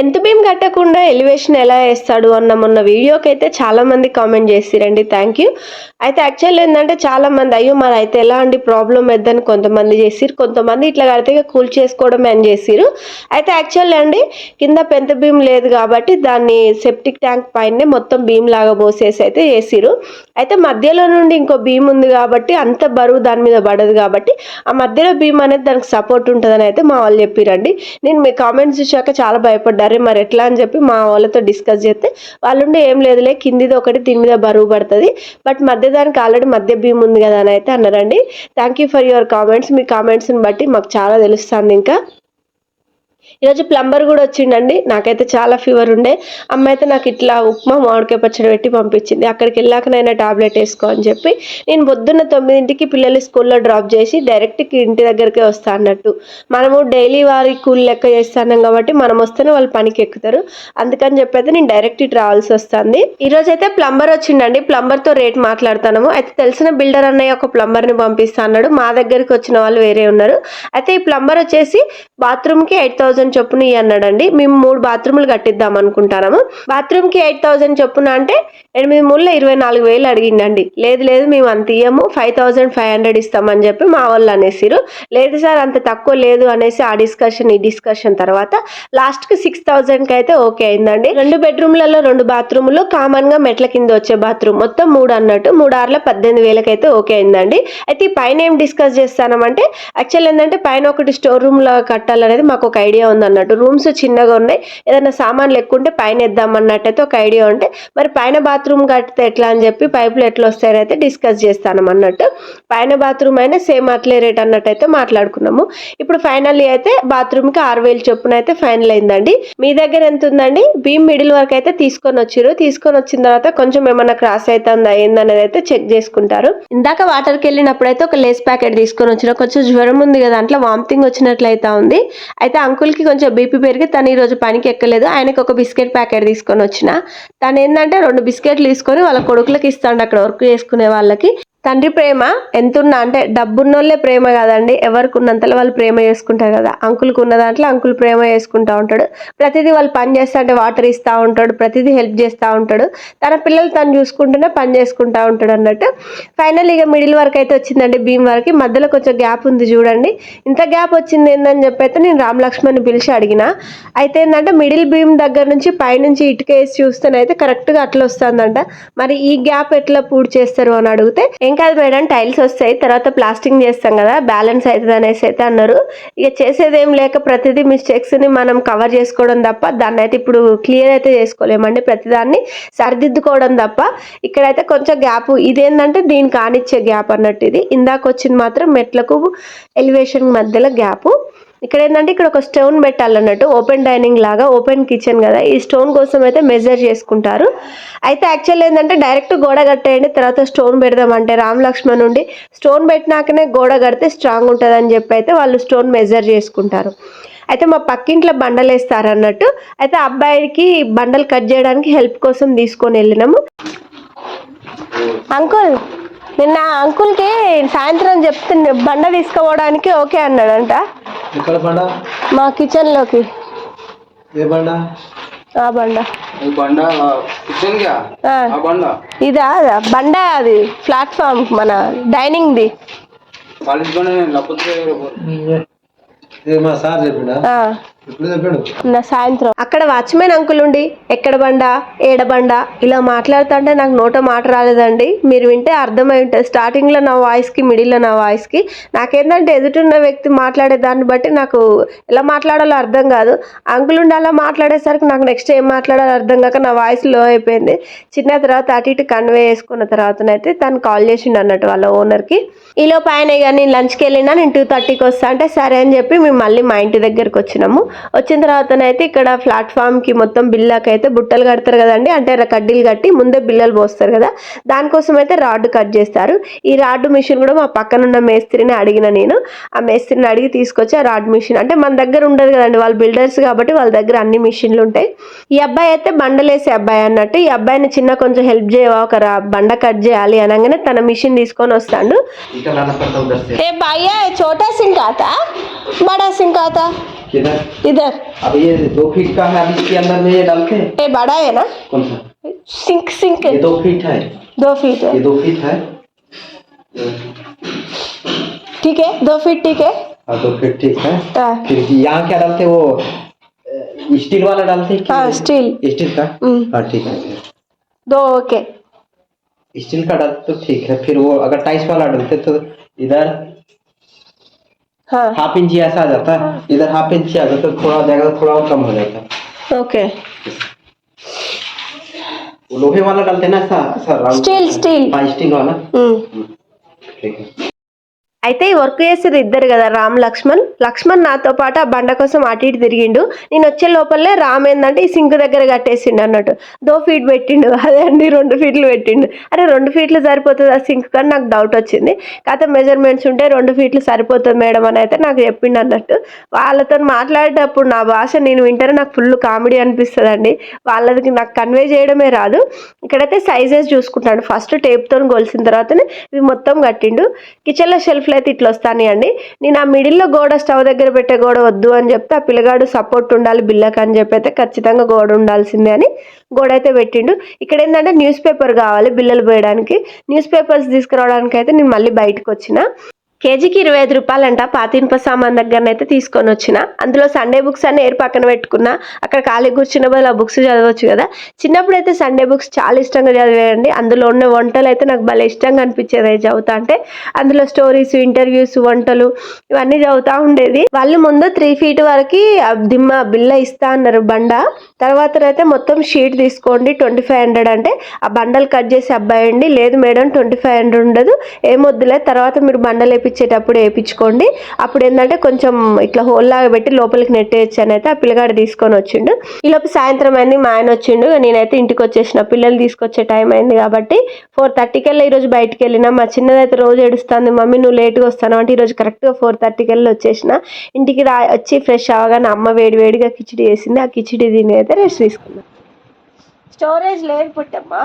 Tenth beam కట్టకుండా elevation ఎలా వేస్తాడు అన్న మొన్న వీడియోకి అయితే చాలా మంది కామెంట్ చేసిరండి. థ్యాంక్ యూ అయితే యాక్చువల్ ఏంటంటే చాలా మంది అయ్యో మరి అయితే ఎలా అండి ప్రాబ్లం వద్దని కొంతమంది చేసిరు కొంతమంది ఇట్లా కడితే కూల్ చేసుకోవడం అని చేసిరు అయితే యాక్చువల్ అండి కింద పెంత బీమ్ లేదు కాబట్టి దాన్ని సెప్టిక్ ట్యాంక్ పైనే మొత్తం బీమ్ లాగా పోసేసి అయితే చేసిరు అయితే మధ్యలో నుండి ఇంకో బీమ్ ఉంది కాబట్టి అంత బరువు దాని మీద పడదు కాబట్టి ఆ మధ్యలో బీమ్ అనేది దానికి సపోర్ట్ ఉంటుందని అయితే మా వాళ్ళు చెప్పిరండి. నేను మీ కామెంట్స్ చూశాక చాలా భయపడ్డాను సరే మరి ఎట్లా అని చెప్పి మా వాళ్ళతో డిస్కస్ చేస్తే వాళ్ళుండి ఏం లేదులే కిందిది ఒకటి దీని మీద బరువు పడుతుంది. బట్ మధ్య దానికి ఆల్రెడీ మధ్య భీమ్ ఉంది కదా అని అయితే అన్నారండి. Thank you for your comments మీ కామెంట్స్ని బట్టి మాకు చాలా తెలుస్తుంది ఇంకా. ఈరోజు ప్లంబర్ కూడా వచ్చిండండి. నాకైతే చాలా ఫీవర్ ఉండే. అమ్మ అయితే నాకు ఇట్లా ఉప్మా మామిడికాయ పచ్చడి పెట్టి పంపించింది. అక్కడికి వెళ్ళాకనైనా టాబ్లెట్ వేసుకో అని చెప్పి నేను పొద్దున్న తొమ్మిదింటికి పిల్లలు స్కూల్లో డ్రాప్ చేసి డైరెక్ట్ ఇంటి దగ్గరికే వస్తా అన్నట్టు. మనము డైలీ వారి కూల్ లెక్క చేస్తున్నాం కాబట్టి మనం వస్తేనే వాళ్ళు పనికి ఎక్కుతారు. అందుకని చెప్పి అయితే నేను డైరెక్ట్ ఇటు రావాల్సి వస్తుంది. ఈరోజు అయితే ప్లంబర్ వచ్చిండండి ప్లంబర్తో రేట్ మాట్లాడుతున్నాము. అయితే తెలిసిన బిల్డర్ అన్నయ్య ఒక ప్లంబర్ని పంపిస్తా అన్నాడు. మా దగ్గరికి వచ్చిన వాళ్ళు వేరే ఉన్నారు. అయితే ఈ ప్లంబర్ వచ్చేసి బాత్రూమ్కి ఎయిట్ ఎయిట్ థౌసండ్ చొప్పున ఇయ్యి అన్నాడండి మేము మూడు బాత్రూములు కట్టిద్దాం అనుకుంటాము బాత్రూమ్కి ఎయిట్ థౌసండ్ చొప్పున అంటే ఎనిమిది మూడులో ఇరవై నాలుగు వేలు అడిగిండండి. లేదు లేదు మేము అంత ఇయ్యము. ఫైవ్ థౌసండ్ ఫైవ్ హండ్రెడ్ ఇస్తామని చెప్పి మా వాళ్ళు అనేసిరు లేదు సార్ అంత తక్కువ లేదు అనేసి ఆ డిస్కషన్ ఈ డిస్కషన్ తర్వాత లాస్ట్కి సిక్స్ థౌసండ్కి అయితే ఓకే అయిందండి. రెండు బెడ్రూమ్లలో రెండు బాత్రూములు కామన్గా మెట్ల కింద వచ్చే బాత్రూమ్. మొత్తం మూడు అన్నట్టు మూడు ఆరుల పద్దెనిమిది వేలకైతే ఓకే అయిందండి. అయితే ఈ పైన ఏం డిస్కస్ చేస్తానంటే యాక్చువల్ ఏంటంటే పైన ఒకటి స్టోర్ రూమ్లో కట్టాలనేది మాకు ఒక ఐడియా ఉంది. అన్నట్టు రూమ్స్ చిన్నగా ఉన్నాయి. ఏదైనా సామాన్లు ఎక్కువ ఉంటే పైన ఇద్దాం అన్నట్టయితే ఒక ఐడియా ఉంటే మరి పైన బాత్రూమ్ కడితే ఎట్లా అని చెప్పి పైపులు ఎట్లా వస్తాయని అయితే డిస్కస్ చేస్తాను అన్నట్టు. పైన బాత్రూమ్ అయినా సేమ్ అట్లే రేట్ అన్నట్టయితే మాట్లాడుకున్నాము. ఇప్పుడు ఫైనల్లీ అయితే బాత్రూమ్కి ఆరు వేలు చొప్పున అయితే ఫైనల్ అయిందండి. మీ దగ్గర ఎంత ఉందండి? బీమ్ మిడిల్ వరకు అయితే తీసుకొని వచ్చారు తీసుకొని వచ్చిన తర్వాత కొంచెం ఏమన్నా క్రాస్ అవుతుందా ఏందనేది అయితే చెక్ చేసుకుంటారు. ఇందాక వాటర్కి వెళ్ళినప్పుడు అయితే ఒక లేస్ ప్యాకెట్ తీసుకొని వచ్చిన కొంచెం జ్వరం ఉంది కదా దాంట్లో వామిటింగ్ వచ్చినట్లయితే ఉంది. అయితే అంకుల్కి కొంచెం బీపీ పెరిగి తను ఈ రోజు పనికి ఎక్కలేదు. ఆయనకు ఒక బిస్కెట్ ప్యాకెట్ తీసుకొని వచ్చిన. తను ఏంటంటే రెండు బిస్కెట్లు తీసుకొని వాళ్ళ కొడుకులకి ఇస్తాడు అక్కడ వర్క్ చేసుకునే వాళ్ళకి. తండ్రి ప్రేమ ఎంతున్నా? అంటే డబ్బున్నోళ్ళే ప్రేమ కదండి. ఎవరికి ఉన్నంతలో వాళ్ళు ప్రేమ చేసుకుంటారు కదా. అంకుల్కి ఉన్న దాంట్లో అంకుల్ ప్రేమ చేసుకుంటా ఉంటాడు. ప్రతిదీ వాళ్ళు పని చేస్తా అంటే వాటర్ ఇస్తూ ఉంటాడు. ప్రతిదీ హెల్ప్ చేస్తూ ఉంటాడు. తన పిల్లలు తను చూసుకుంటూనే పని చేసుకుంటా ఉంటాడు అన్నట్టు. ఫైనల్ ఇక మిడిల్ వరకు అయితే వచ్చిందండి. భీమ్ వరకు. మధ్యలో కొంచెం గ్యాప్ ఉంది చూడండి. ఇంత గ్యాప్ వచ్చింది ఏందని చెప్పి అయితే నేను రామ్ లక్ష్మణ్ని పిలిచి అడిగిన. అయితే ఏంటంటే మిడిల్ భీమ్ దగ్గర నుంచి పైనుంచి ఇటుక వేసి చూస్తేనైతే కరెక్ట్గా అట్లా వస్తుందంట. మరి ఈ గ్యాప్ ఎట్లా పూర్తి చేస్తారు అని అడిగితే ఏం కాదు మేడం టైల్స్ వస్తాయి తర్వాత ప్లాస్టింగ్ చేస్తాం కదా బ్యాలెన్స్ అవుతుంది అనేసి అయితే అన్నారు. ఇక చేసేది ఏం లేక ప్రతిదీ మిస్టేక్స్ని మనం కవర్ చేసుకోవడం తప్ప దాన్ని అయితే ఇప్పుడు క్లియర్ అయితే చేసుకోలేమండి ప్రతిదాన్ని సరిదిద్దుకోవడం తప్ప. ఇక్కడైతే కొంచెం గ్యాప్ ఇదేంటంటే దీనికి కానిచ్చే గ్యాప్ అన్నట్టు ఇది. ఇందాక వచ్చింది మాత్రం మెట్లకు ఎలివేషన్ మధ్యలో గ్యాప్. ఇక్కడ ఏంటంటే ఇక్కడ ఒక స్టోన్ పెట్టాలన్నట్టు ఓపెన్ డైనింగ్ లాగా ఓపెన్ కిచెన్ కదా. ఈ స్టోన్ కోసం అయితే మెజర్ చేసుకుంటారు. అయితే యాక్చువల్ ఏంటంటే డైరెక్ట్ గోడ కట్టేయండి తర్వాత స్టోన్ పెడదామంటే రామ్ లక్ష్మణ్ నుండి. స్టోన్ పెట్టినాకనే గోడ కడితే స్ట్రాంగ్ ఉంటుంది అని చెప్పి అయితే వాళ్ళు స్టోన్ మెజర్ చేసుకుంటారు. అయితే మా పక్కింట్లో బండలు వేస్తారు అన్నట్టు అయితే అబ్బాయికి బండలు కట్ చేయడానికి హెల్ప్ కోసం తీసుకొని వెళ్ళినాము. అంకుల్ నిన్న అంకుల్కి సాయంత్రం చెప్తే బండ తీసుకుపోవడానికి ఓకే అన్నాడంట. ఎక్కడ బండ? మా కిచెన్లోకి. ఏ బండ? ఆ బండ. బండ? కిచెన్ ఆ, బండ? ఇదా బండ అది. ప్లాట్ఫామ్ మన డైనింగ్ది. కాలేజ్ బండ లేకపోతే మా సార్ చెప్పిండా నా సాయంత్రం. అక్కడ వాచ్మెన్ అంకుల్ ఉండి ఎక్కడ బండ? ఏడబండా ఇలా మాట్లాడుతుంటే నాకు నోట మాట రాలేదండి. మీరు వింటే అర్థమై ఉంటుంది. స్టార్టింగ్లో నా వాయిస్కి మిడిల్లో నా వాయిస్కి నాకేంటంటే ఎదుటిన్న వ్యక్తి మాట్లాడే దాన్ని బట్టి నాకు ఎలా మాట్లాడాలో అర్థం కాదు. అంకుల్ ఉండి అలా మాట్లాడేసరికి నాకు నెక్స్ట్ ఏం మాట్లాడాలో అర్థం కాక నా వాయిస్లో అయిపోయింది. చిన్న తర్వాత అటు ఇటు కన్వే చేసుకున్న తర్వాతనైతే తను కాల్ చేసిండు అన్నట్టు వాళ్ళ ఓనర్కి. ఈలో పైన ఇక నేను లంచ్కి వెళ్ళినా నేను టూ థర్టీకి వస్తా అంటే సరే అని చెప్పి మేము మళ్ళీ మా ఇంటి దగ్గరికి వచ్చినాము. వచ్చిన తర్వాతనైతే ఇక్కడ ప్లాట్ఫామ్కి మొత్తం బిల్లాకి అయితే బుట్టలు కడతారు కదండి. అంటే కడ్డీలు కట్టి ముందే బిల్లలు పోస్తారు కదా. దానికోసం అయితే రాడ్ కట్ చేస్తారు. ఈ రాడ్ మిషన్ కూడా మా పక్కన ఉన్న మేస్త్రిని అడిగిన నేను. ఆ మేస్త్రిని అడిగి తీసుకొచ్చి ఆ రాడ్ మిషన్ అంటే మన దగ్గర ఉండదు కదండి. వాళ్ళు బిల్డర్స్ కాబట్టి వాళ్ళ దగ్గర అన్ని మిషన్లు ఉంటాయి. ఈ అబ్బాయి అయితే బండలేసే అబ్బాయి అన్నట్టు. ఈ అబ్బాయిని చిన్న కొంచెం హెల్ప్ చేయవా? ఒక బండ కట్ చేయాలి అనగానే తన మిషన్ తీసుకొని వస్తాడు. ఏ భయ్యా చోటా సింగ్ కాతా బడా సింగ్ కాతా किधर? इधर। अब ये दो फीट का है अब इसके अंदर में ये डालते हैं? ये बड़ा है ना? कौन सा? सिंक सिंक ये दो फीट है। दो फीट है। ये दो फीट है। ठीक है दो फीट ठीक है। हाँ दो फीट ठीक है। हाँ। फिर यहाँ क्या डालते हैं वो? स्टील वाला डालते हैं हाँ, स्टील। स्टील का? हम्म। हाँ ठीक है। दो ओके। स्टील का डालते तो ठीक है। फिर वो अगर टाइल्स वाला डालते तो इधर हाँ। हाफ़ इंच ऐसा आ जाता है। इधर हाफ़ इंच आ जाता है थोड़ा जगह थोड़ा और कम हो जाता है। ओके। वो लोहे वाला डालते हैं ना ऐसा स्टील स्टील। हाँ स्टील वाला। हम्म। ठीक है। అయితే ఈ వర్క్ చేసేది ఇద్దరు కదా రామ్ లక్ష్మణ్. లక్ష్మణ్ నాతో పాటు ఆ బండ కోసం అటు ఇటు తిరిగిండు. నేను వచ్చే లోపలే రామ్ ఏంటంటే ఈ సింక్ దగ్గర కట్టేసిండు అన్నట్టు. దో ఫీట్ పెట్టిండు. అదే అండి రెండు ఫీట్లు పెట్టిండు. అరే రెండు ఫీట్లు సరిపోతుంది ఆ సింక్ కానీ నాకు డౌట్ వచ్చింది. కాకపోతే మెజర్మెంట్స్ ఉంటే రెండు ఫీట్లు సరిపోతుంది మేడం అని అయితే నాకు చెప్పిండు అన్నట్టు. వాళ్ళతో మాట్లాడేటప్పుడు నా భాష నేను వింటానే నాకు ఫుల్ కామెడీ అనిపిస్తుంది అండి వాళ్ళకి నాకు కన్వే చేయడమే రాదు. ఇక్కడైతే సైజెస్ చూసుకుంటాడు ఫస్ట్ టేప్తో గొలిసిన తర్వాతనే ఇవి మొత్తం కట్టిండు. కిచెన్లో షెల్ఫ్లు అయితే ఇట్లా వస్తాయండి నేను ఆ మిడిల్లో గోడ స్టవ్ దగ్గర పెట్టే గోడ వద్దు అని చెప్తే ఆ పిల్లగాడు సపోర్ట్ ఉండాలి బిల్లకి అని చెప్పి అయితే ఖచ్చితంగా గోడ ఉండాల్సిందే అని గోడ అయితే పెట్టిండు. ఇక్కడ ఏంటంటే న్యూస్ పేపర్ కావాలి బిల్లలు పోయడానికి. న్యూస్ పేపర్స్ తీసుకురావడానికి అయితే నేను మళ్ళీ బయటకు వచ్చిన కేజీకి ఇరవై ఐదు రూపాయలంట పాతింప సామాన్ దగ్గరనైతే తీసుకొని వచ్చిన. అందులో సండే బుక్స్ అన్ని ఏరు పక్కన పెట్టుకున్నా. అక్కడ ఖాళీ కూర్చున్న బదులు ఆ బుక్స్ చదవచ్చు కదా. చిన్నప్పుడు అయితే సండే బుక్స్ చాలా ఇష్టంగా చదివేయండి అందులో ఉన్న వంటలు అయితే నాకు భలే ఇష్టంగా అనిపించేది అవి చదువుతా అంటే. అందులో స్టోరీస్ ఇంటర్వ్యూస్ వంటలు ఇవన్నీ చదువుతా ఉండేది. వాళ్ళు ముందు త్రీ ఫీట్ వరకు దిమ్మ బిల్ల ఇస్తా అన్నారు బండ. తర్వాత అయితే మొత్తం షీట్ తీసుకోండి ట్వంటీ ఫైవ్ హండ్రెడ్ అంటే. ఆ బండలు కట్ చేసి అబ్బాయి అండి. లేదు మేడం ట్వంటీ ఫైవ్ హండ్రెడ్ ఉండదు ఏమొద్దులే తర్వాత మీరు బండలు వేపించేటప్పుడు వేయించుకోండి. అప్పుడు ఏంటంటే కొంచెం ఇట్లా హోల్లాగా పెట్టి లోపలికి నెట్టేయచ్చు అని అయితే ఆ పిల్లగాడు తీసుకొని వచ్చిండు. ఈలోపు సాయంత్రం అయింది మా ఆయన వచ్చిండు. నేనైతే ఇంటికి వచ్చేసిన. పిల్లలు తీసుకొచ్చే టైం అయింది కాబట్టి ఫోర్ థర్టీకి వెళ్ళి ఈరోజు బయటికి వెళ్ళినా. మా చిన్నదైతే రోజు ఏడుస్తుంది మమ్మీ నువ్వు లేట్గా వస్తాను అంటే ఈరోజు కరెక్ట్గా ఫోర్ థర్టీకి వెళ్ళి వచ్చేసిన. ఇంటికి రా వచ్చి ఫ్రెష్ అవగానే అమ్మ వేడి వేడిగా కిచిడి వేసింది ఆ కిచిడి తిని అయితే రెస్ట్ తీసుకున్నాను స్టోరేజ్ లేదు పుట్టమ్మా.